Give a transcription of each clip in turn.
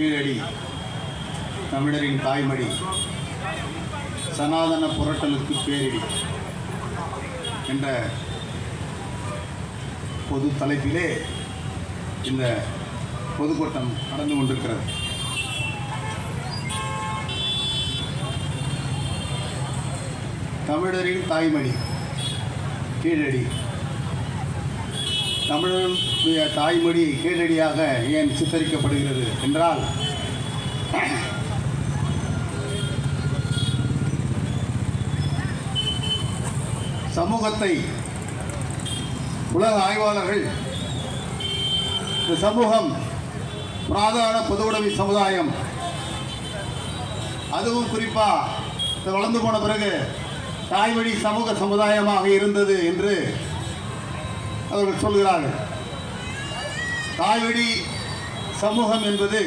கீழடி தமிழரின் தாய்மடி சனாதன புரட்டலுக்கு பேரிடி என்ற பொது தலைப்பிலே இந்த பொதுக்கூட்டம் நடந்து கொண்டிருக்கிறது. தமிழரின் தாய்மடி கீழடி தமிழருடைய தாய்மொழி கேடடியாக ஏன் சித்தரிக்கப்படுகிறது என்றால் சமூகத்தை உலக ஆய்வாளர்கள் இந்த சமூகம் பிராதான பொதுவுடைமை சமுதாயம் அதுவும் குறிப்பாக வளர்ந்து போன பிறகு தாய்வழி சமூக சமுதாயமாக இருந்தது என்று அவர்கள் சொல்கிறார்கள் தாய்வழி சமூகம் என்பது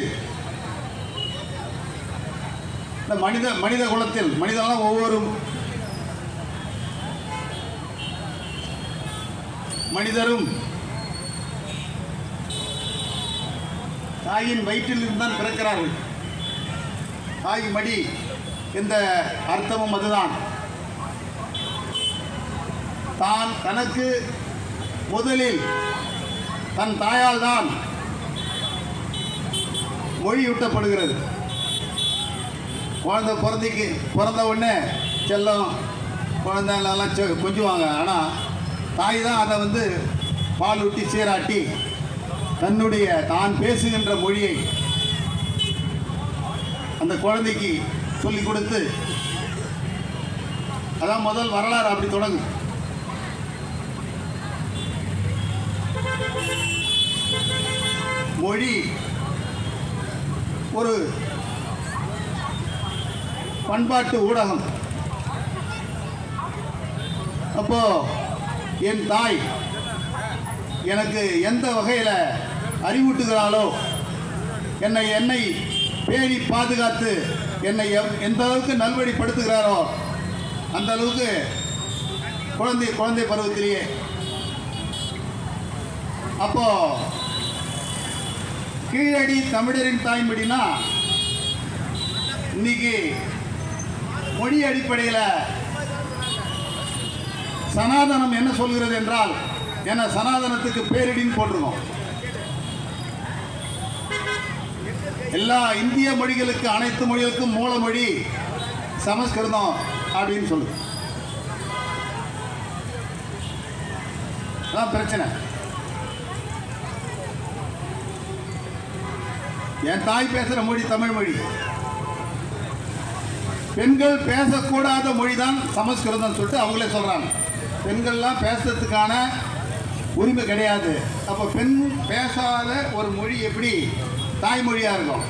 இந்த மனித மனித குலத்தில் மனிதனாக ஒவ்வொரு மனிதரும் தாயின் வயிற்றில் இருந்தான் பிறக்கிறார்கள். தாய் மடி இந்த அர்த்தமும் அதுதான். தான் தனக்கு முதலில் தன் தாயால் தான் மொழியூட்டப்படுகிறது. குழந்தை பிறந்திக்கு பிறந்த உடனே செல்லம் குழந்தைங்களெல்லாம் செ- கொஞ்சுவாங்க. ஆனால் தாய் தான் அதை வந்து பால் ஊட்டி சீராட்டி தன்னுடைய தான் பேசுகின்ற மொழியை அந்த குழந்தைக்கு சொல்லிக் கொடுத்து அதான் முதல் வரலாறு அப்படி தொடங்கும். மொழி. ஒரு பண்பாட்டு ஊடகம். அப்போ என் தாய் எனக்கு எந்த வகையில் அறிவூட்டுகிறாளோ என்னை என்னை பேணி பாதுகாத்து என்னை எவ்- எந்த அளவுக்கு நல்வழிப்படுத்துகிறாரோ அந்த அளவுக்கு குழந்தை குழந்தை பருவத்திலேயே. அப்போ கீழடி தமிழரின் தாய்மொழினா இன்னைக்கு மொழி அடிப்படையில் சனாதனம் என்ன சொல்கிறது என்றால் என்ன சனாதனத்துக்கு பேரிடின்னு போட்டிருக்கோம். எல்லா இந்திய மொழிகளுக்கு அனைத்து மொழிகளுக்கும் மூல மொழி சமஸ்கிருதம் அப்படின்னு சொல்லுது. அதான் பிரச்சனை. என் தாய் பேசுகிற மொழி தமிழ் மொழி. பெண்கள் பேசக்கூடாத மொழி தான் சமஸ்கிருதம் சொல்லிட்டு அவங்களே சொல்கிறாங்க பெண்கள்லாம் பேசுறதுக்கான உரிமை கிடையாது. அப்போ பெண் பேசாத ஒரு மொழி எப்படி? தாய்மொழியாக இருக்கும்.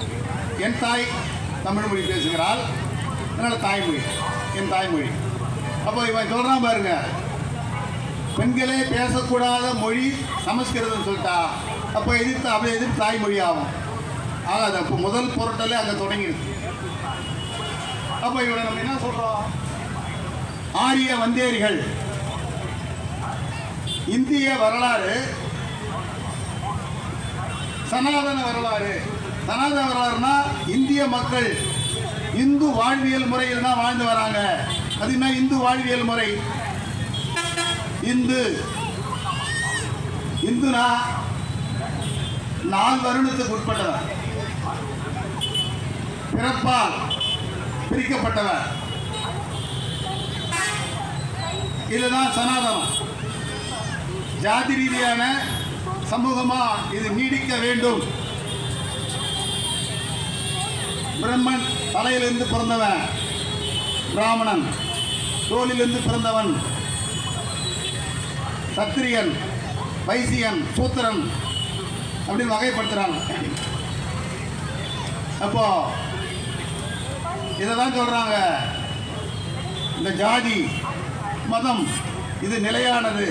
என் தாய் தமிழ் மொழி பேசுகிறாள். அதனால் தாய்மொழி. என் தாய்மொழி. அப்போ இவன் சொல்கிறான் பாருங்க. பெண்களே பேசக்கூடாத மொழி சமஸ்கிருதம் சொல்லிட்டா அப்போ எதிர்த்து அப்படியே எதிர்த்து தாய்மொழி ஆகும். ஆக அது அப்போ முதல் பொருட்டலே அங்கே தொடங்கிடுது. அப்போ இவனை நம்ம என்ன சொல்கிறோம் ஆரிய வந்தேரிகள். இந்திய வரலாறு சனாதன வரலாறு. சனாதன வரலாறுனா இந்திய மக்கள் இந்து வாழ்வியல் முறையில் தான் வாழ்ந்து வராங்க. அது என்ன இந்து வாழ்வியல் முறை? இந்து. இந்துனா நால் வருணத்துக்கு உட்பட்டதான் பிறப்பால் பிரிக்கப்பட்டவர். இதுதான் சனாதனம். ஜாதி ரீதியான சமூகமா இது நீடிக்க வேண்டும். பிரம்மன் தலையிலிருந்து பிறந்தவன். பிராமணன் தோலிலிருந்து பிறந்தவன். சத்திரியன் வைசியன் சூத்திரன் அப்படின்னு வகைப்படுத்துறாங்க. அப்போ இதை தான் சொல்கிறாங்க இந்த ஜாதி மதம் இது நிலையானது.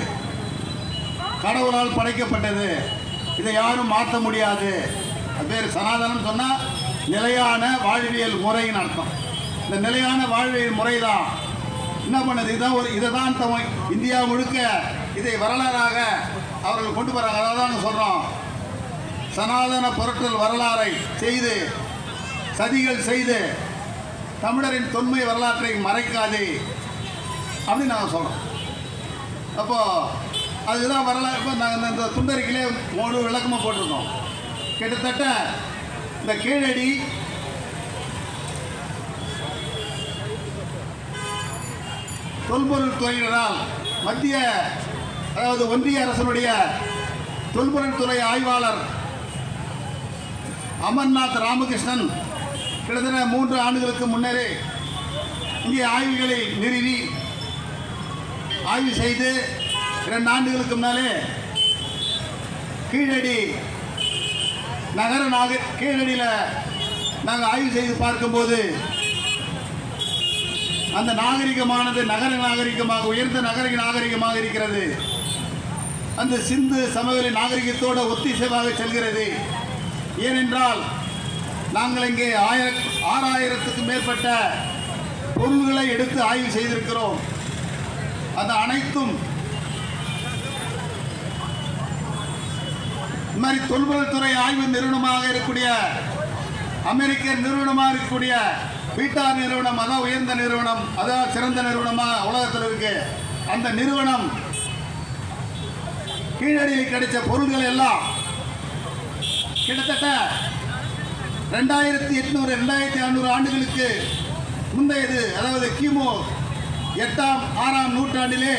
கடவுளால் படைக்கப்பட்டது. இதை யாரும் மாற்ற முடியாது. அது பேர் சனாதனம் சொன்னால் நிலையான வாழ்வியல் முறைன்னு அர்த்தம். இந்த நிலையான வாழ்வியல் முறை தான் என்ன பண்ணுது? இதான் ஒரு இதை தான் தம் இந்தியா முழுக்க இதை வரலாறாக அவர்கள் கொண்டு வராங்க. அதை தான் சொல்கிறோம் சனாதன பொருட்கள் வரலாறை செய்து சதிகள் செய்து தமிழரின் தொன்மை வரலாற்றை மறைக்காதே அப்படின்னு நாங்கள் சொல்கிறோம் அப்போது அதுதான் வரலாறு இப்போ நாங்கள் இந்த துண்டறிக்கையிலே மூணு விளக்கமாக போட்டிருக்கோம். கிட்டத்தட்ட இந்த கீழடி தொல்பொருள் துறையினரால் மத்திய அதாவது ஒன்றிய அரசனுடைய தொல்பொருள் துறை ஆய்வாளர் அமர்நாத் ராமகிருஷ்ணன் கிட்டத்தட்ட மூன்று ஆண்டுகளுக்கு முன்னரே இங்கே ஆய்வுகளை நிறுவி ஆய்வு செய்து இரண்டு ஆண்டுகளுக்கு முன்னாலே கீழடி நகர நாக கீழடியில் நாங்கள் ஆய்வு செய்து பார்க்கும்போது அந்த நாகரிகமானது நகர நாகரிகமாக உயர்ந்த நகர நாகரிகமாக இருக்கிறது. அந்த சிந்து சமவெளி நாகரிகத்தோடு ஒத்திசைவாக செல்கிறது. ஏனென்றால் நாங்கள் இங்கே ஆயிர ஆறாயிரத்துக்கும் மேற்பட்ட பொருள்களை எடுத்து ஆய்வு செய்திருக்கிறோம். அந்த அனைத்தும் இந்த மாதிரி தொல்பொருள் துறை ஆய்வு நிறுவனமாக இருக்கக்கூடிய அமெரிக்க நிறுவனமாக இருக்கக்கூடிய பீட்டா நிறுவனம் அதான் உயர்ந்த நிறுவனம் அதான் சிறந்த நிறுவனமாக உலகத்தில் இருக்கு. அந்த நிறுவனம் கீழடியில் கிடைச்ச பொருள்கள் எல்லாம் கிட்டத்தட்ட ரெண்டாயிரத்தி எட்நூறு ரெண்டாயிரத்தி ஐநூறு ஆண்டுகளுக்கு முந்தையது அதாவது கிமு எட்டாம் ஆறாம் நூற்றாண்டிலே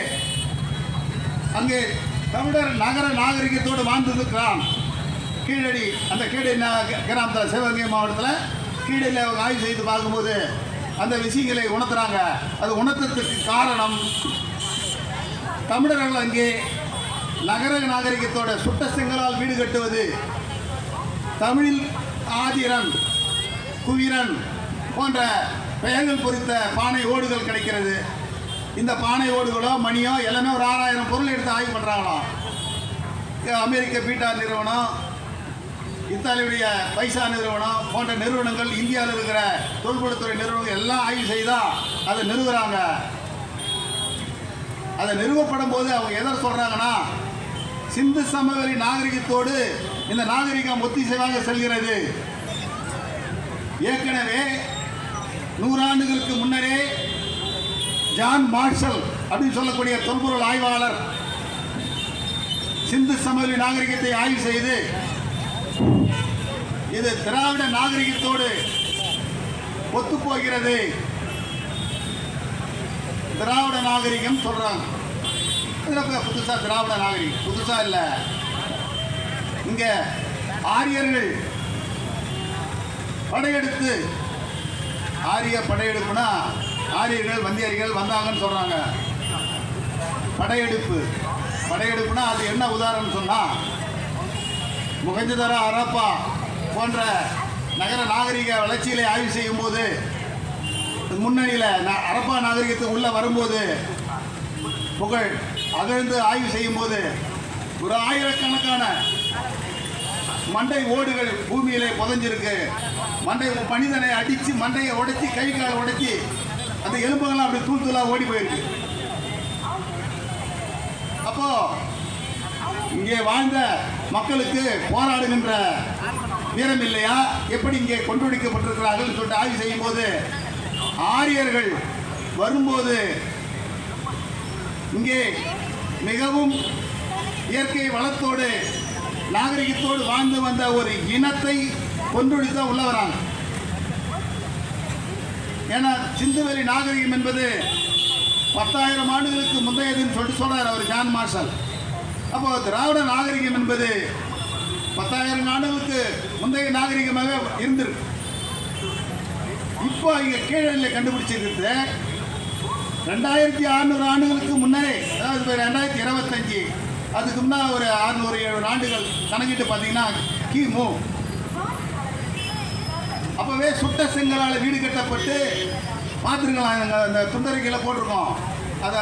அங்கே தமிழர் நகர நாகரிகத்தோடு வாழ்ந்திருக்கிறான். கீழடி அந்த கீழடி கிராமத்தில் சிவகங்கை மாவட்டத்தில் கீழடியில் அவங்க ஆய்வு செய்து பார்க்கும்போது அந்த விஷயங்களை உணர்த்துறாங்க. அது உணர்த்துறதுக்கு காரணம் தமிழர்கள் அங்கே நகர நாகரிகத்தோட சுட்ட செங்கலால் வீடு கட்டுவது. தமிழில் ஆதிரன் குவிரன் போன்ற பெயர்கள் பொறித்த பானை ஓடுகள் கிடைக்கிறது. இந்த பானை ஓடுகளோ மணியோ எல்லாமே ஒரு ஆறாயிரம் பொருள் எடுத்து ஆய்வு பண்ணுறாங்களாம் அமெரிக்க பீட்டா நிறுவனம் இத்தாலியுடைய பைசா நிறுவனம் போன்ற நிறுவனங்கள் இந்தியாவில் இருக்கிற தொல்பொருட்துறை நிறுவனங்கள் எல்லாம் ஆய்வு செய்தால் அதை நிறுவுறாங்க. அதை நிறுவப்படும் போது அவங்க எதை சொல்கிறாங்கன்னா சிந்து சமவெளி நாகரிகத்தோடு இந்த நாகரிகம் ஒத்திசைவாக செல்கிறது. ஏற்கனவே நூறாண்டுகளுக்கு முன்னரே ஜான் மார்ஷல் அப்படின்னு சொல்லக்கூடிய தொல்பொருள் ஆய்வாளர் சிந்து சமவெளி நாகரிகத்தை ஆய்வு செய்து இது திராவிட நாகரிகத்தோடு ஒத்துப்போகிறது. திராவிட நாகரிகம் சொல்றாங்க. இதுல புதுசாக திராவிட நாகரிகம் புதுசாக இல்லை. இங்கே ஆரியர்கள் படையெடுத்து ஆரிய படையெடுப்புனா ஆரியர்கள் வந்தியர்கள் வந்தாங்கன்னு சொல்கிறாங்க படையெடுப்பு. படையெடுப்புனா அது என்ன உதாரணம் சொன்னால் முகஞ்சதரா அரப்பா போன்ற நகர நாகரிக வளர்ச்சிகளை ஆய்வு செய்யும் போது முன்னணியில் அரப்பா நாகரிகத்துக்கு உள்ளே வரும்போது புகழ் அகழ்ந்து ஆய்வு செய்யும் போது ஒரு ஆயிரக்கணக்கான மண்டை ஓடுகள் பூமியிலே புதஞ்சிருக்கு. மண்டை மனிதனை அடித்து மண்டையை உடைச்சி கை காலை உடைச்சி அந்த எலும்புகள்லாம் அப்படி தூள் தூளாக ஓடி போயிருக்கு. அப்போ இங்கே வாழ்ந்த மக்களுக்கு போராடுகின்ற வீரம் இல்லையா? எப்படி இங்கே கொண்டுடிக்கப்பட்டிருக்கிறார்கள் சொல்லிட்டு ஆய்வு செய்யும் போது ஆரியர்கள் வரும்போது இங்கே மிகவும் இயற்கை வளத்தோடு நாகரிகத்தோடு வாழ்ந்து வந்த ஒரு இனத்தை கொன்றொழித்து தான் உள்ள வராங்க ஏன்னா சிந்துவெளி நாகரிகம் என்பது பத்தாயிரம் ஆண்டுகளுக்கு முந்தையதுன்னு சொல்லிட்டு சொல்றார் அவர் ஜான் மார்ஷல் அப்போ திராவிட நாகரிகம் என்பது பத்தாயிரம் ஆண்டுகளுக்கு முந்தைய நாகரிகமாக இருந்திருக்கு. இப்போ இங்கே கீழே கண்டுபிடிச்சிருக்கிறது ரெண்டாயிரத்தி அறுநூறு ஆண்டுகளுக்கு முன்னரே அதாவது ரெண்டாயிரத்தி இருபத்தஞ்சி அதுக்கு முன்னா ஒரு அறுநூறு எழுநூறு ஆண்டுகள் கணக்கிட்டு பார்த்தீங்கன்னா கிமு. அப்போவே சுட்ட செங்கலால் வீடு கட்டப்பட்டு பார்த்துருக்கலாம் நாங்கள் அந்த துண்டறிக்கையில் போட்டிருக்கோம். அதை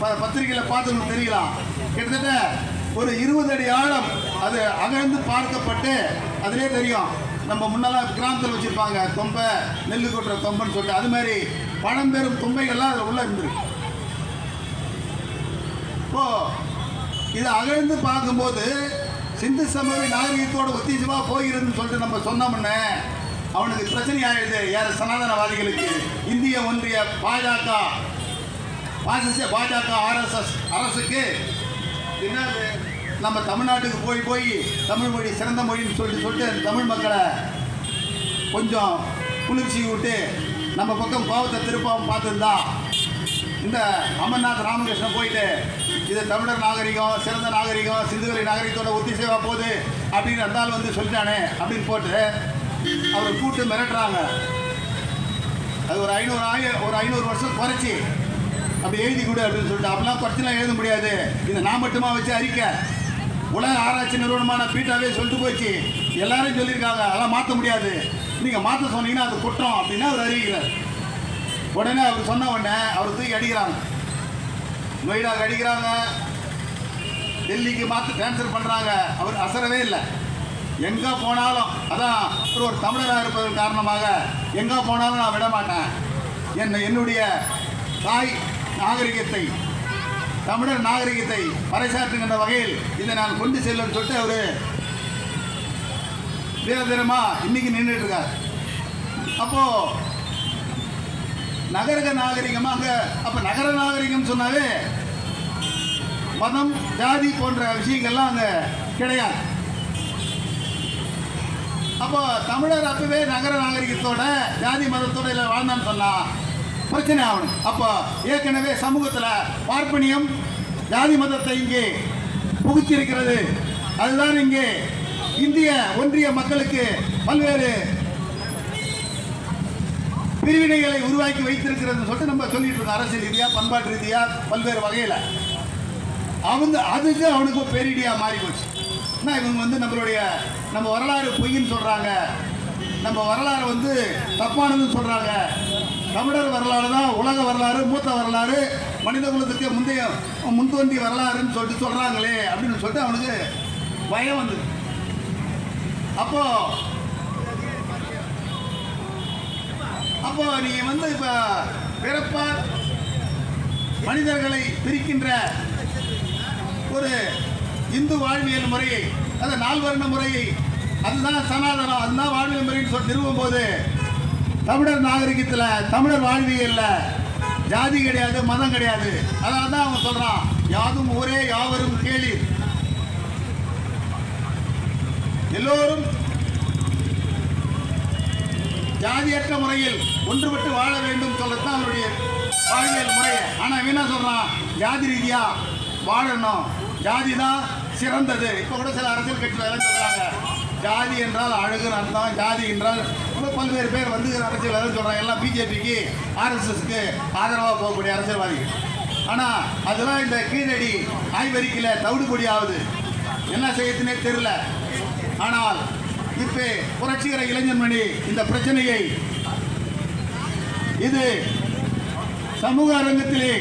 ப- பத்திரிக்கையில் பார்த்து தெரியலாம் கிட்டத்தட்ட ஒரு இருபது அடி ஆழம் அது அகழ்ந்து பார்க்கப்பட்டு அதிலே தெரியும். நம்ம முன்னெல்லாம் கிராமத்தில் வச்சுருப்பாங்க தொம்பை நெல் கொட்டுற தொம்பைன்னு சொல்லிட்டு. அது மாதிரி பழம்பெரும் தும்பைகள்லாம் அதில் உள்ளே இருந்திருக்கு இப்போ இதை அகழ்ந்து பார்க்கும்போது சிந்து சமவி நாகரிகத்தோட ஒத்திசமா போயிருதுன்னு சொல்லிட்டு நம்ம சொன்னோம்னே அவனுக்கு பிரச்சனை ஆயிடுது யார் சனாதனவாதிகளுக்கு? இந்திய ஒன்றிய பாஜக. பாசிச பாஜக ஆர்எஸ்எஸ் அரசுக்கு என்னது? நம்ம தமிழ்நாட்டுக்கு போய் போய் தமிழ் மொழி சிறந்த மொழின்னு சொல்லிட்டு சொல்லிட்டு அந்த தமிழ் மக்களை கொஞ்சம் குளிர்ச்சி விட்டு நம்ம பக்கம் கோபத்தை திருப்பாம பார்த்துருந்தா இந்த அமர்நாத் ராமகிருஷ்ணன் போயிட்டு இது தமிழர் நாகரிகம் சிறந்த நாகரிகம் சிந்துவெளி நாகரிகத்தோட ஒத்திசைவா போகுது அப்படின்னு அந்த ஆள் வந்து சொல்லிட்டானே அப்படின்னு போட்டு அவரை கூட்டு மிரட்டுறாங்க. அது ஒரு ஐநூறு ஆய ஒரு ஐநூறு வருஷம் குறைச்சி அப்படி எழுதி கொடு அப்படின்னு சொல்லிட்டு. அப்படிலாம் குறைச்சிலாம் எழுத முடியாது. இதை நான் மட்டுமா வச்சு அறிக்கை உலக ஆராய்ச்சி நிறுவனமான பீட்டாவே சொல்லிட்டு போச்சு. எல்லாரும் சொல்லியிருக்காங்க. அதெல்லாம் மாற்ற முடியாது. நீங்கள் மாற்ற சொன்னீங்கன்னா அது குற்றம் அப்படின்னு அவர் அறிவிக்கிறார். உடனே அவர் சொன்ன உடனே அவர் தூக்கி அடிக்கிறாங்க. நொய்டாக்கு அடிக்கிறாங்க. டெல்லிக்கு மாற்ற கேன்சல் பண்ணுறாங்க அவர் அசரவே இல்லை. எங்கே போனாலும் அதான் அவர் ஒரு தமிழராக இருப்பதன் காரணமாக எங்கே போனாலும் நான் விட மாட்டேன். என்ன என்னுடைய தாய் நாகரிகத்தை தமிழர் நாகரிகத்தை பறைசாற்றுகின்ற வகையில் இதை நான் கொண்டு செல்லுன்னு சொல்லிட்டு அவர் வீரதீரமா இன்னைக்கு நின்றுட்டு இருக்காரு. அப்போ நகரக நாகரிகமா அங்க நகர நாகரிகம் சொன்னாலே மதம் ஜாதி போன்ற விஷயங்கள்லாம் அங்க கிடையாது. அப்போ தமிழர் அப்பவே நகர நாகரிகத்தோட ஜாதி மதத்தோட இல்லை வாழ்ந்தான்னு சொன்னா பிரச்சனை ஆகணும். அப்போ ஏற்கனவே சமூகத்தில் பார்ப்பனியம் ஜாதி மதத்தை இங்கே புகுத்திருக்கிறது அதுதான் இங்கே இந்திய ஒன்றிய மக்களுக்கு பல்வேறு பிரிவினைகளை உருவாக்கி வைத்திருக்கிறது சொல்லிட்டு நம்ம சொல்லிட்டு இருக்கோம். அரசியல் ரீதியா பண்பாட்டு ரீதியா பல்வேறு வகையில். அவங்க அதுக்கு அவனுக்கு ஒரு பேரிடியா மாறி போச்சு. ஏன்னா இவங்க வந்து நம்மளுடைய நம்ம வரலாறு பொய்ன்னு சொல்றாங்க. நம்ம வரலாறு வந்து தப்பானதுன்னு சொல்றாங்க. தமிழர் வரலாறு தான் உலக வரலாறு மூத்த வரலாறு மனித குலத்துக்கு முந்தைய முன்தோன்றி வரலாறுன்னு சொல்லிட்டு சொல்றாங்களே அப்படின்னு சொல்லிட்டு அவனுக்கு பயம் வந்தது. அப்போ அப்போ நீங்க வந்து இப்ப பிறப்பா மனிதர்களை பிரிக்கின்ற ஒரு இந்து வாழ்வியல் முறையை அந்த நால்வர்ண முறையை அதுதான் சனாதனம் அதுதான் வாழ்வியல் முறைன்னு சொல்லி நிறுவும் போது தமிழர் நாகரிகத்தில் தமிழர் வாழ்வியலில் ஜாதி கிடையாது மதம் கிடையாது. அதனால தான் அவன் சொல்கிறான் யாதும் ஊரே யாவரும் கேளீர். எல்லோரும் ஜாதியற்ற முறையில் ஒன்றுபட்டு வாழ வேண்டும் சொல்லத்தான் அவருடைய அவனுடைய வாழ்வியல் முறை ஆனா என்ன சொல்றான்? ஜாதி ரீதியா வாழணும். ஜாதி தான் சிறந்தது. இப்போ கூட சில அரசியல் கட்சியில் எல்லாம் ஜாதி என்றால் அழகு அர்த்தம். ஜாதி என்றால் பல்வேறு பேர் வந்து அரசியல் எல்லாம் சொல்றாங்க. எல்லாம் பிஜேபிக்கு ஆர்எஸ்எஸ்க்கு ஆதரவாக போகக்கூடிய அரசியல்வாதிகள். ஆனா அதெல்லாம் இந்த கீழடி ஆய்வறிக்கையில் தவிடுபொடி ஆகுது என்ன செய்யறதுனே தெரியல. ஆனால் இப்போ புரட்சிகர இளைஞர்மணி இந்த பிரச்சனையை இது சமூக அரங்கத்திலே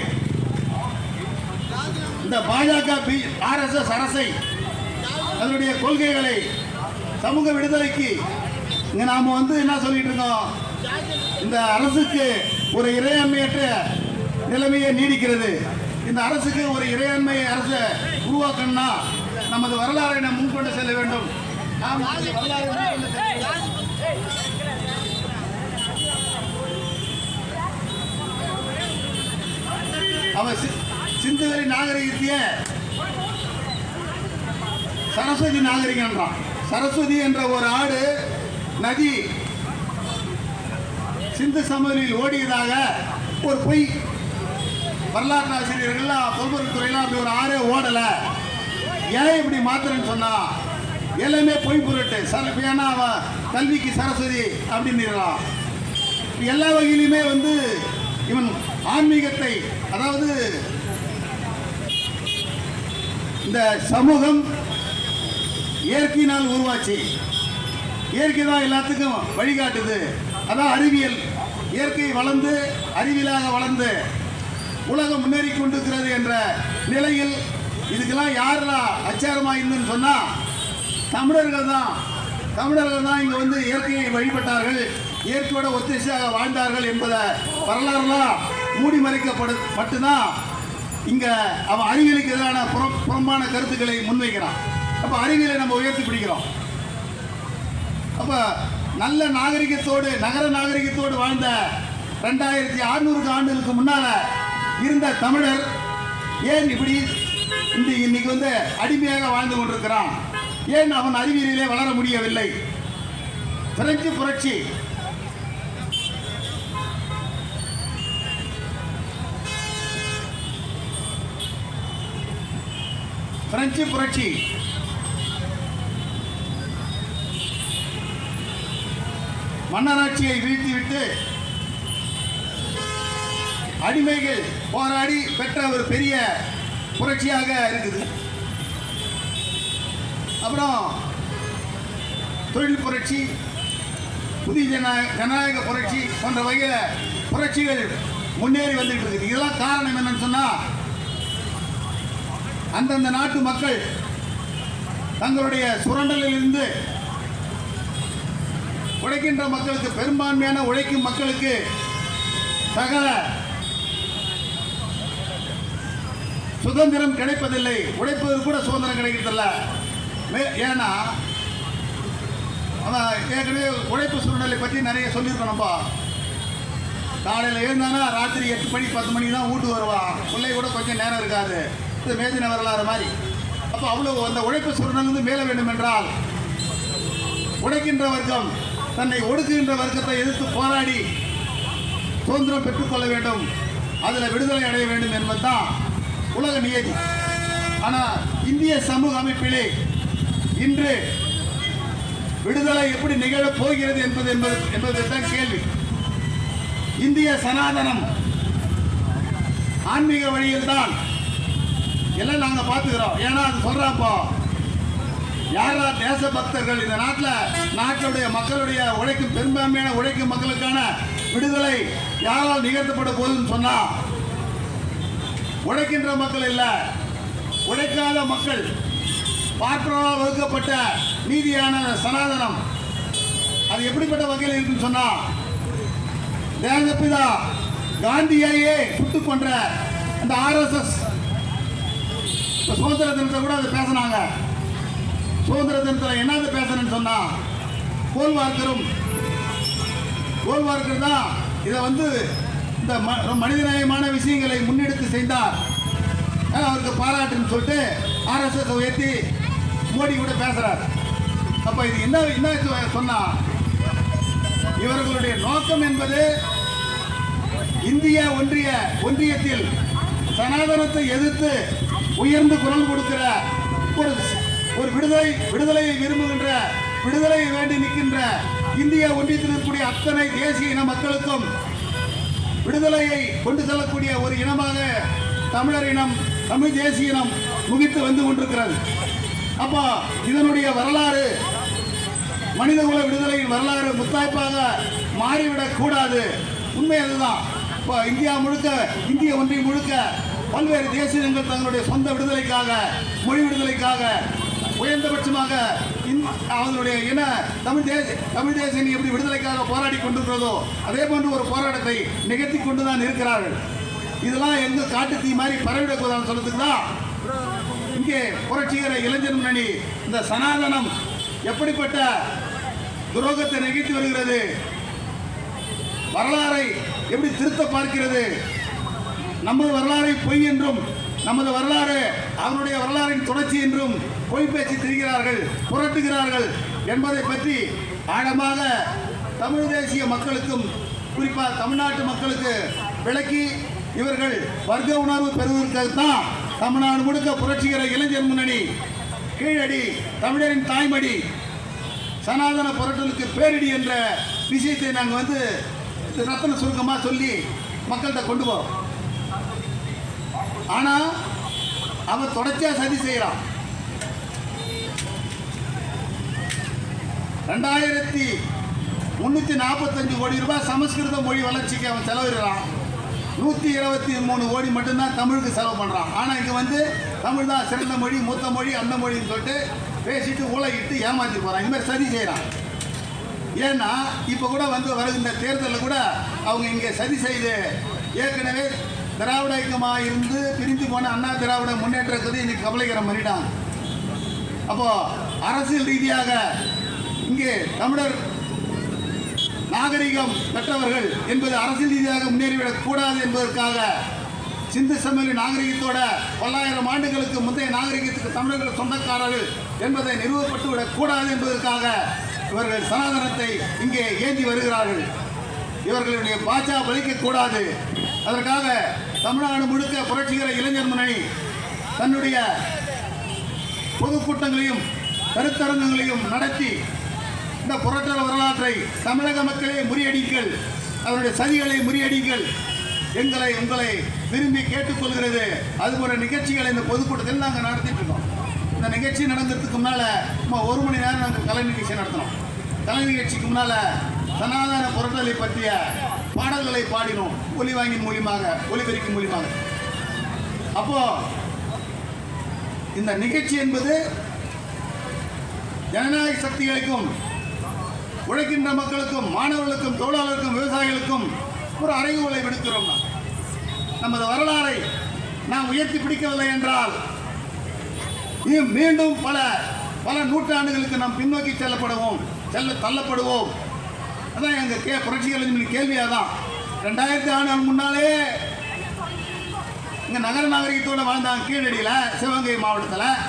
இந்த பாஜக பி ஆர்எஸ்எஸ் அரசை அதனுடைய கொள்கைகளை சமூக விடுதலைக்கு இங்கே நாம் வந்து என்ன சொல்லிட்டு இருக்கோம்? இந்த அரசுக்கு ஒரு இறையாண்மையற்ற நிலைமையை நீடிக்கிறது. இந்த அரசுக்கு ஒரு இறையாண்மை அரசை உருவாக்கணும்னா நமது வரலாறை நாம் முன்கொண்டு செல்ல வேண்டும். நாம் நமது அவன் சி- சிந்துவெளி சரஸ்வதி நாகரிகன்றான் சரஸ்வதி என்ற ஒரு ஆடு நதி சிந்து சமவெளியில் ஓடியதாக ஒரு பொய். வரலாற்று ஆசிரியர்கள்லாம் தொல்பொருள் துறையெல்லாம் அப்படி ஒரு ஆறே ஓடலை. ஏன் இப்படி மாத்திரன்னு சொன்னா எல்லாமே பொய் பொருட்டு சர ஏன்னா அவன் கல்விக்கு சரஸ்வதி அப்படின்னு எல்லா வகையிலுமே வந்து இவன் ஆன்மீகத்தை அதாவது இந்த சமூகம் இயற்கையினால் உருவாச்சு. இயற்கை தான் எல்லாத்துக்கும் வழிகாட்டுது. அதான் அறிவியல். இயற்கை வளர்ந்து அறிவியலாக வளர்ந்து உலகம் முன்னேறி கொண்டிருக்கிறது என்ற நிலையில் இதுக்கெல்லாம் யாரெல்லாம் அச்சாரமாக இருந்துன்னு சொன்னால் தமிழர்கள் தான் தமிழர்கள் தான் இங்கே வந்து இயற்கையை வழிபட்டார்கள். இயற்கையோட ஒத்திசையாக வாழ்ந்தார்கள் என்பதை வரலாறுலாம் மூடி மறைக்கப்படு மட்டும்தான் இங்கே அவன் அறிவியலுக்கு எதிரான புறம் புறம்பான கருத்துக்களை முன்வைக்கிறான். அப்போ அறிவியலை நம்ம உயர்த்தி பிடிக்கிறோம். அப்போ நல்ல நாகரிகத்தோடு நகர நாகரிகத்தோடு வாழ்ந்த ரெண்டாயிரத்தி அறுநூறு ஆண்டுகளுக்கு முன்னால இருந்த தமிழர் ஏன் இப்படி இந்த இன்னைக்கு வந்து அடிமையாக வாழ்ந்து கொண்டிருக்கிறான்? ஏன் அவன் அறிவியலிலே வளர முடியவில்லை? பிரெஞ்சு புரட்சி. பிரெஞ்சு புரட்சி. மன்னராட்சியை வீழ்த்திவிட்டு அடிமைகள் போராடி பெற்ற ஒரு பெரிய புரட்சியாக இருக்குது அப்புறம் தொழில் புரட்சி புதிய ஜன ஜனநாயக புரட்சி போன்ற வகையில் புரட்சிகள் முன்னேறி வந்துட்டு இருக்குது. இதெல்லாம் காரணம் என்னன்னு சொன்னால் அந்தந்த நாட்டு மக்கள் தங்களுடைய சுரண்டலிலிருந்து உழைக்கின்ற மக்களுக்கு பெரும்பான்மையான உழைக்கும் மக்களுக்கு சகல சுதந்திரம் கிடைப்பதில்லை. உழைப்பது கூட சுதந்திரம் கிடைக்கிறதில்ல. ஏன்னா அவன் ஏற்கனவே உழைப்பு சூழ்நிலை பற்றி நிறைய சொல்லியிருக்கணும்ப்பா காலையில் எழுந்தானா ராத்திரி எட்டு மணி பத்து மணிக்கு தான் வீட்டுக்கு வருவான் பிள்ளை கூட கொஞ்சம் நேரம் இருக்காது. இது மேதின வரலாறு மாதிரி. அப்போ அவ்வளோ அந்த உழைப்பு சூழ்நிலை மேல வேண்டும் என்றால் உழைக்கின்ற வர்க்கம் தன்னை ஒடுக்குகின்ற வர்க்கத்தை எதிர்த்து போராடி சுதந்திரம் பெற்றுக்கொள்ள வேண்டும். அதில் விடுதலை அடைய வேண்டும் என்பதுதான் உலக நியதி. ஆனால் இந்திய சமூக அமைப்பிலே இன்று விடுதலை எப்படி நிகழப் போகிறது என்பது என்பது என்பதுதான் கேள்வி. இந்திய சனாதனம் ஆன்மீக வழியில் தான் எல்லாம் நாங்கள் பார்த்துக்கிறோம். ஏன்னா அது சொல்கிறாப்போ யாரா தேச பக்தர்கள் இந்த நாட்டில்? நாட்டுடைய மக்களுடைய உழைக்கும் பெரும்பான்மையான உழைக்கும் மக்களுக்கான விடுதலை யாரால் நிகழ்த்தப்பட போகுதுன்னு சொன்னா உழைக்கின்ற மக்கள் இல்லை. உழைக்காத மக்கள் பாற்றால் வகுக்கப்பட்ட நீதியான சனாதனம். அது எப்படிப்பட்ட வகையில் இருக்குன்னு சொன்னா தேசப்பிதா காந்தியையே சுட்டு கொன்ற அந்த ஆர்எஸ்எஸ் இப்போ சுதந்திர தினத்தை கூட அதை பேசினாங்க. சுதந்திர தினத்தில் என்னது பேசணும்னு சொன்னால் கோல்வார்க்கரும் கோல்வார்க்கர் தான் இதை வந்து இந்த ம- மனிதநேயமான விஷயங்களை முன்னெடுத்து செய்தார். அவருக்கு பாராட்டுன்னு சொல்லிட்டு ஆர்எஸ்எஸ் உயர்த்தி மோடி கூட பேசுறார். அப்ப இது என்ன என்ன சொன்னா இவர்களுடைய நோக்கம் என்பது இந்திய ஒன்றிய ஒன்றியத்தில் சனாதனத்தை எதிர்த்து உயர்ந்து குரல் கொடுக்கிற ஒரு ஒரு விடுதலை விடுதலையை விரும்புகின்ற விடுதலையை வேண்டி நிற்கின்ற இந்திய ஒன்றியத்தில் இருக்கக்கூடிய அத்தனை தேசிய இன மக்களுக்கும் விடுதலையை கொண்டு செல்லக்கூடிய ஒரு இனமாக தமிழர் இனம் தமிழ் தேசிய இனம் முகித்து வந்து கொண்டிருக்கிறது. அப்போ இதனுடைய வரலாறு மனிதகுல விடுதலையின் வரலாறு முத்தாய்ப்பாக மாறிவிடக் கூடாது. உண்மை அதுதான். இப்போ இந்தியா முழுக்க இந்திய ஒன்றியம் முழுக்க பல்வேறு தேசியங்கள் தங்களுடைய சொந்த விடுதலைக்காக மொழி விடுதலைக்காக உயர்ந்தபட்சமாக அவர்களுடைய இன தமிழ் தேச தமிழ் தேசிய எப்படி விடுதலைக்காக போராடி கொண்டிருக்கிறதோ அதே போன்று ஒரு போராட்டத்தை நிகழ்த்தி கொண்டு தான் இருக்கிறார்கள். இதெல்லாம் எந்த காட்டு தீ மாதிரி பரவிடக்கூடாதுன்னு சொல்றதுக்கு தான் இங்கே புரட்சிகர இளைஞர் முன்னணி இந்த சனாதனம் எப்படிப்பட்ட துரோகத்தை நிகழ்த்தி வருகிறது? வரலாறை எப்படி திருத்த பார்க்கிறது? நமது வரலாறை பொய் என்றும் நமது வரலாறு அவருடைய வரலாறின் தொடர்ச்சி என்றும் பொய் பேச்சு திரிகிறார்கள் புரட்டுகிறார்கள் என்பதை பற்றி ஆழமாக தமிழ் தேசிய மக்களுக்கும் குறிப்பாக தமிழ்நாட்டு மக்களுக்கு விளக்கி இவர்கள் வர்க்க உணர்வு பெறுவதற்காகத்தான் தமிழ்நாடு முழுக்க புரட்சிகர இளைஞர் முன்னணி. கீழடி தமிழரின் தாய்மடி. சனாதன பொருட்களுக்கு பேரிடி என்ற விஷயத்தை நாங்கள் வந்து ரத்தன சுருக்கமாக சொல்லி மக்கள்கிட்ட கொண்டு போகிறோம் ஆனால் அவன் தொடர்ச்சியாக சதி செய்கிறான் ரெண்டாயிரத்தி முந்நூற்றி நாற்பத்தஞ்சு கோடி ரூபாய் சமஸ்கிருத மொழி வளர்ச்சிக்கு அவன் செலவிடுறான். நூற்றி இருபத்தி மூணு கோடி மட்டும்தான் தமிழுக்கு செலவு பண்ணுறான் ஆனால் இங்கே வந்து தமிழ் தான் சிறந்த மொழி மூத்த மொழி அந்த மொழின்னு சொல்லிட்டு பேசிட்டு உலகிட்டு ஏமாற்றி போகிறான் இதுமாதிரி சதி செய்கிறான் ஏன்னா இப்போ கூட வந்து வருகின்ற தேர்தலில் கூட அவங்க இங்கே சதி செய்து ஏற்கனவே திராவிட இயக்கமாக இருந்து பிரிஞ்சு போன அண்ணா திராவிட முன்னேற்றத்தை இன்னைக்கு கபலகரம் பண்ணிட்டாங்க. அப்போது அரசியல் ரீதியாக இங்கே தமிழர் நாகரிகம் பெற்றவர்கள் என்பது அரசியல் ரீதியாக முன்னேறிவிடக் கூடாது என்பதற்காக சிந்து சமையல் நாகரிகத்தோட பல்லாயிரம் ஆண்டுகளுக்கு முந்தைய நாகரிகத்துக்கு தமிழர்கள் சொந்தக்காரர்கள் என்பதை நிறுவப்பட்டு கூடாது என்பதற்காக இவர்கள் சனாதனத்தை இங்கே ஏந்தி வருகிறார்கள். இவர்களுடைய பாச்சா பலிக்கக்கூடாது அதற்காக தமிழ்நாடு முழுக்க புரட்சிகர இளைஞர் முன்னணி தன்னுடைய பொதுக்கூட்டங்களையும் கருத்தரங்கங்களையும் நடத்தி இந்த புரட்டல் வரலாற்றை தமிழக மக்களே முறியடிங்கள். அவருடைய சதிகளை முறியடிங்கள். எங்களை உங்களை விரும்பி கேட்டுக்கொள்கிறது. அதுபோல நிகழ்ச்சிகளை இந்த பொதுக்கூட்டத்தில் நாங்கள் நடத்திட்டு இருக்கோம். இந்த நிகழ்ச்சி நடந்ததுக்கு முன்னால் சும்மா ஒரு மணி நேரம் நாங்கள் கலை நிகழ்ச்சி நடத்தினோம். கலை நிகழ்ச்சிக்கு முன்னால் சனாதன புரட்டலை பற்றிய பாடல்களை பாடினோம். ஒலி வாங்கி மூலியமாக ஒலிபெருக்கின் மூலியமாக. அப்போ இந்த நிகழ்ச்சி என்பது ஜனநாயக சக்திகளுக்கும் உழைக்கின்ற மக்களுக்கும் மாணவர்களுக்கும் தொழிலாளர்களுக்கும் விவசாயிகளுக்கும் ஒரு அறைகூலை விடுக்கிறோம் நாம். நமது வரலாறை நாம் உயர்த்தி பிடிக்கவில்லை என்றால் மீண்டும் பல பல நூற்றாண்டுகளுக்கு நாம் பின்னோக்கி செல்லப்படுவோம் செல்ல தள்ளப்படுவோம். அதான் எங்கள் கே. புரட்சிகளின் கேள்வியாக தான். ரெண்டாயிரத்தி ஆண்டு முன்னாலே இங்கே நகர நாகரிகத்தோடு வாழ்ந்தாங்க கீழடியில் சிவகங்கை மாவட்டத்தில்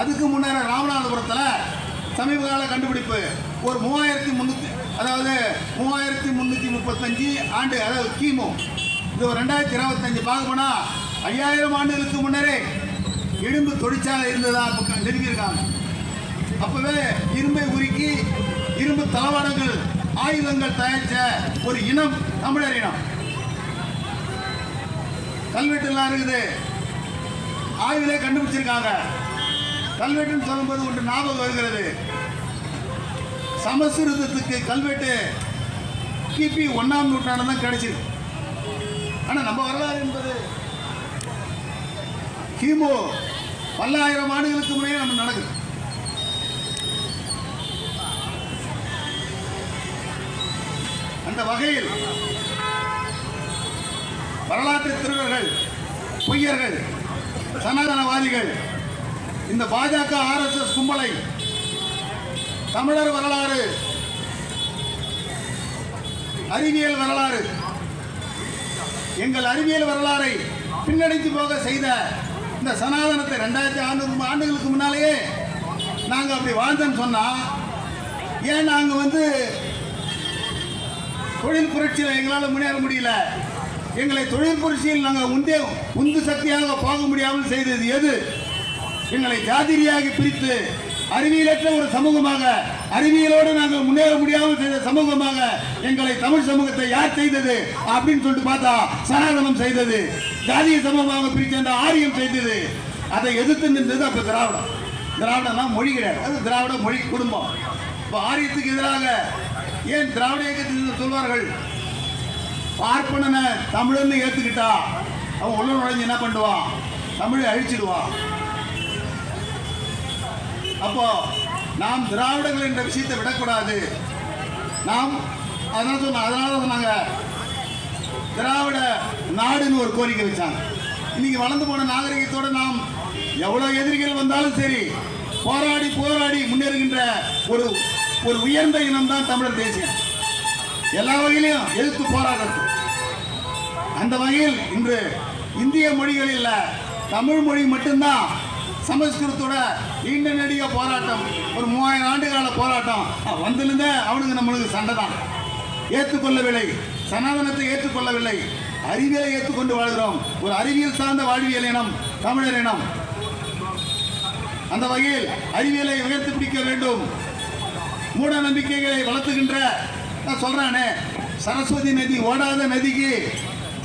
அதுக்கு முன்னேற ராமநாதபுரத்தில் சமீப கால கண்டுபிடிப்பு. ஒரு மூவாயிரத்தி முந்நூற்றி அதாவது மூவாயிரத்தி முந்நூற்றி முப்பத்தஞ்சு ஆண்டு அதாவது கிமு. இது ஒரு ரெண்டாயிரத்தி இருபத்தஞ்சு பார்க்க போனால் ஐயாயிரம் ஆண்டுகளுக்கு முன்னரே இரும்பு தொழிற்சாலை இருந்ததா நிறுவியிருக்காங்க அப்போவே இரும்பை உருக்கி இரும்பு தளவாடங்கள் ஆயுதங்கள் தயாரித்த ஒரு இனம் தமிழர் இனம். கல்வெட்டுலாம் இருக்குது. ஆயுதலே கண்டுபிடிச்சிருக்காங்க. கல்வெட்டுன்னு சொல்லும்போது ஒன்று ஞாபகம் வருகிறது. சமஸ்கிருதத்துக்கு கல்வெட்டு கிபி ஒன்றாம் நூற்றாண்டு தான் கிடைச்சி ஆனால் நம்ம வரலாறு என்பது கிமு பல்லாயிரம் ஆண்டுகளுக்கு முன்னே நம்ம நடக்குது. அந்த வகையில் வரலாற்று திருடர்கள் பொய்யர்கள் சனாதனவாதிகள் இந்த பாஜக ஆர்எஸ்எஸ் கும்பலை தமிழர் வரலாறு அறிவியல் வரலாறு எங்கள் அறிவியல் வரலாறை பின்னடைந்து போக செய்த இந்த சனாதனத்தை ரெண்டாயிரத்தி ஆண்டு ஆண்டுகளுக்கு முன்னாலேயே நாங்கள் அப்படி வாழ்ந்தேன்னு சொன்னால் ஏன் நாங்கள் வந்து தொழில் புரட்சியில் எங்களால் முன்னேற முடியல? எங்களை தொழில் புரட்சியில் நாங்கள் உந்தே உந்து சக்தியாக போக முடியாமல் செய்தது எது? எங்களை ஜாதிரியாக பிரித்து அறிவியலற்ற ஒரு சமூகமாக அறிவியலோடு நாங்கள் முன்னேற முடியாமல் செய்த சமூகமாக எங்களை தமிழ் சமூகத்தை யார் செய்தது அப்படின்னு சொல்லிட்டு பார்த்தா சனாதனம் செய்தது. ஜாதிய சமூகமாக பிரித்த அந்த ஆரியம் செய்தது. அதை எதிர்த்து நின்றது அப்போ திராவிடம். திராவிடம்னா மொழி கிடையாது. அது திராவிட மொழி குடும்பம். இப்போ ஆரியத்துக்கு எதிராக ஏன் திராவிட இயக்கத்தில் சொல்வார்கள்? பார்ப்பனனை தமிழன்னு ஏற்றுக்கிட்டா அவன் உள்ள நுழைஞ்சு என்ன பண்ணுவான்? தமிழை அழிச்சிடுவான். அப்போ நாம் திராவிடங்கள் என்ற விஷயத்தை விடக்கூடாது. நாம் அதனால சொன்ன அதனால சொன்னாங்க. திராவிட நாடுன்னு ஒரு கோரிக்கை வச்சாங்க. இன்னைக்கு வளர்ந்து போன நாகரிகத்தோடு நாம் எவ்வளோ எதிரிகள் வந்தாலும் சரி போராடி போராடி முன்னேறுகின்ற ஒரு ஒரு உயர்ந்த இனம் தான் தமிழர் தேசியம். எல்லா வகையிலையும் எதிர்த்து போராடுறது அந்த வகையில் இன்று இந்திய மொழிகளில் தமிழ் மொழி மட்டும்தான் சமஸ்கிருத்தோட நீண்ட நெடிய போராட்டம். ஒரு மூவாயிரம் ஆண்டு கால போராட்டம் வந்திருந்தே அவனுக்கு நம்மளுக்கு சண்டை தான் ஏற்றுக்கொள்ளவில்லை. சனாதனத்தை ஏற்றுக்கொள்ளவில்லை. அறிவியலை ஏற்றுக்கொண்டு வாழ்கிறோம். ஒரு அறிவியல் சார்ந்த வாழ்வியல் இனம் தமிழர் இனம். அந்த வகையில் அறிவியலை உயர்த்தி பிடிக்க வேண்டும். மூட நம்பிக்கைகளை வளர்த்துகின்ற நான் சொல்கிறானே சரஸ்வதி நதி ஓடாத நதிக்கு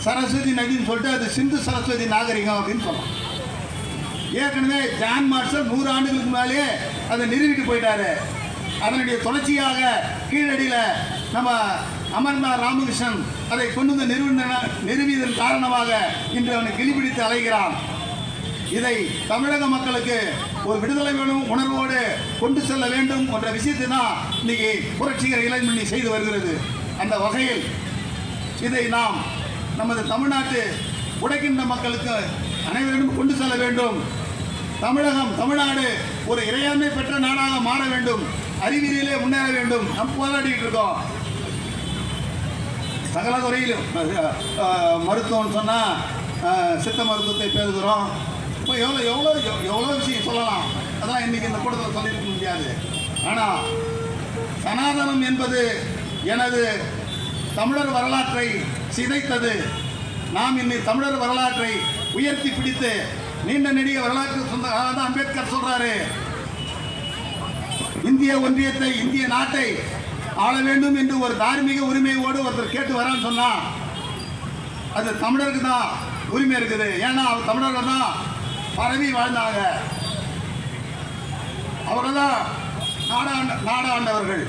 சரஸ்வதி நதின்னு சொல்லிட்டு அது சிந்து சரஸ்வதி நாகரிகம் அப்படின்னு சொல்லலாம். ஏற்கனவே ஜான் மார்ஷல் நூறு ஆண்டுகளுக்கு மேலேயே அதை நிறுவிட்டு போயிட்டாரு. அதனுடைய தொடர்ச்சியாக கீழடியில் நம்ம அமர்நாத் ராமகிருஷ்ணன் அதை கொண்டு வந்து நிறுவன நிறுவியதன் காரணமாக இன்று அவனை கிளிபிடித்து அலைகிறான். இதை தமிழக மக்களுக்கு ஒரு விடுதலை வேணும் உணர்வோடு கொண்டு செல்ல வேண்டும் என்ற விஷயத்தை தான் இன்னைக்கு புரட்சிகர இளைஞரணி செய்து வருகிறது. அந்த வகையில் இதை நாம் நமது தமிழ்நாட்டு உடைக்கின்ற மக்களுக்கு அனைவரிடம் கொண்டு செல்ல வேண்டும். தமிழகம் தமிழ்நாடு ஒரு இறையாண்மை பெற்ற நாடாக மாற வேண்டும். அறிவியலிலே முன்னேற வேண்டும். நம் போராடிட்டு இருக்கோம். சகல துறையிலும் மருத்துவம்னு சொன்னால் சித்த மருத்துவத்தை பேசுகிறோம். இப்போ எவ்வளோ எவ்வளோ எவ்வளோ விஷயம் சொல்லலாம். அதான் இன்னைக்கு இந்த கூட்டத்தில் சொல்லியிருக்க முடியாது. ஆனால் சனாதனம் என்பது எனது தமிழர் வரலாற்றை சிதைத்தது. நாம் இன்னை தமிழர் வரலாற்றை உயர்த்தி பிடித்து நீண்ட நெடிய வரலாற்று சொந்த அதான் அம்பேத்கர் சொல்றாரு. இந்திய ஒன்றியத்தை இந்திய நாட்டை ஆள வேண்டும் என்று ஒரு தார்மீக உரிமையோடு ஒருத்தர் கேட்டு வரான்னு சொன்னா அது தமிழருக்கு தான் உரிமை இருக்குது. ஏன்னா அவர் தமிழர்கள் தான் பரவி வாழ்ந்தாங்க. அவர்கள் தான் நாடாண்ட நாடாண்டவர்கள்.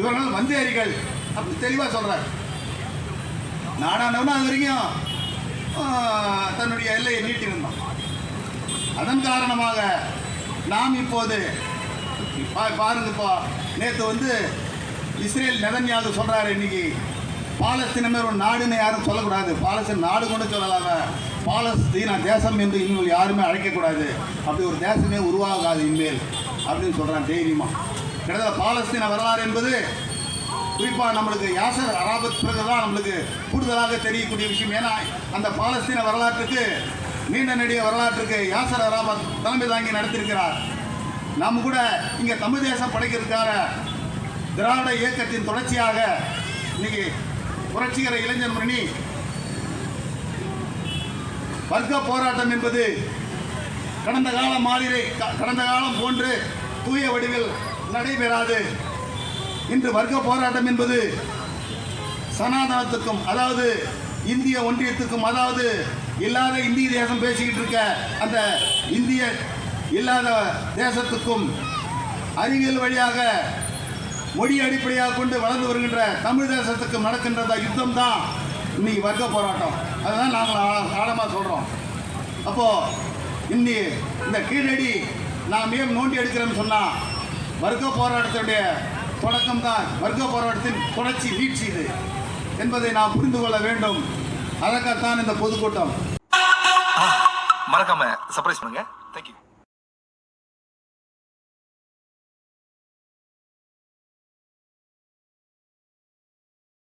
இவர்கள் வந்தேரிகள் அப்படி தெளிவாக சொல்றார். நாடாண்டவனா அது வரைக்கும் தன்னுடைய எல்லையை நீட்டியிருந்தான் அதன் காரணமாக நாம் இப்போது பாருங்கப்பா நேற்று வந்து இஸ்ரேல் நெதன்யாவது சொல்கிறாரு இன்னைக்கு. பாலஸ்தீனமே ஒரு நாடுன்னு யாரும் சொல்லக்கூடாது. பாலஸ்தீன் நாடு கொண்டு சொல்லலாம பாலஸ்தீன தேசம் என்று இனிமேல் யாருமே அழைக்கக்கூடாது. அப்படி ஒரு தேசமே உருவாகாது இனிமேல் அப்படின்னு சொல்கிறான் தைரியமாக கிட்டத்தட்ட பாலஸ்தீன வரலாறு என்பது குறிப்பாக நம்மளுக்கு யாசர் அராபத் பிறகு தான் நம்மளுக்கு கூடுதலாக தெரியக்கூடிய விஷயம். ஏன்னா அந்த பாலஸ்தீன வரலாற்றுக்கு நீண்ட நெடிய வரலாற்றுக்கு யாசர் அராபத் தலைமை தாங்கி நடத்தியிருக்கிறார். நாம் கூட இங்கே தமிழ் தேசம் படைக்கிறதுக்காக திராவிட இயக்கத்தின் தொடர்ச்சியாக இன்னைக்கு புரட்சிகர இளைஞர் மணி வர்க்க போராட்டம் என்பது கடந்த கால மாதிரி க- கடந்த காலம் போன்று தூய வடிவில் நடைபெறாது. இன்று வர்க்க போராட்டம் என்பது சனாதனத்துக்கும் அதாவது இந்திய ஒன்றியத்துக்கும் அதாவது இல்லாத இந்திய தேசம் பேசிக்கிட்டு இருக்க அந்த இந்திய இல்லாத தேசத்துக்கும் அறிவியல் வழியாக மொழி அடிப்படையாக கொண்டு வளர்ந்து வருகின்ற தமிழ் தேசத்துக்கும் நடக்கின்ற யுத்தம் தான் இன்னைக்கு வர்க்க போராட்டம். அதுதான் நாங்கள் ஆழமாக சொல்கிறோம் அப்போது இன்னி இந்த கீழடி நாம் ஏன் நோண்டி எடுக்கிறோம்னு சொன்னால் வர்க்க போராட்டத்துடைய தொடக்கம் தான் வர்க்க போராட்டத்தின் தொடர்ச்சி நீட்சி இது என்பதை நாம் புரிந்து கொள்ள வேண்டும். அதற்காகத்தான் இந்த பொதுக்கூட்டம். மறக்காம சர்ப்ரைஸ் பண்ணுங்க. தேங்க்யூ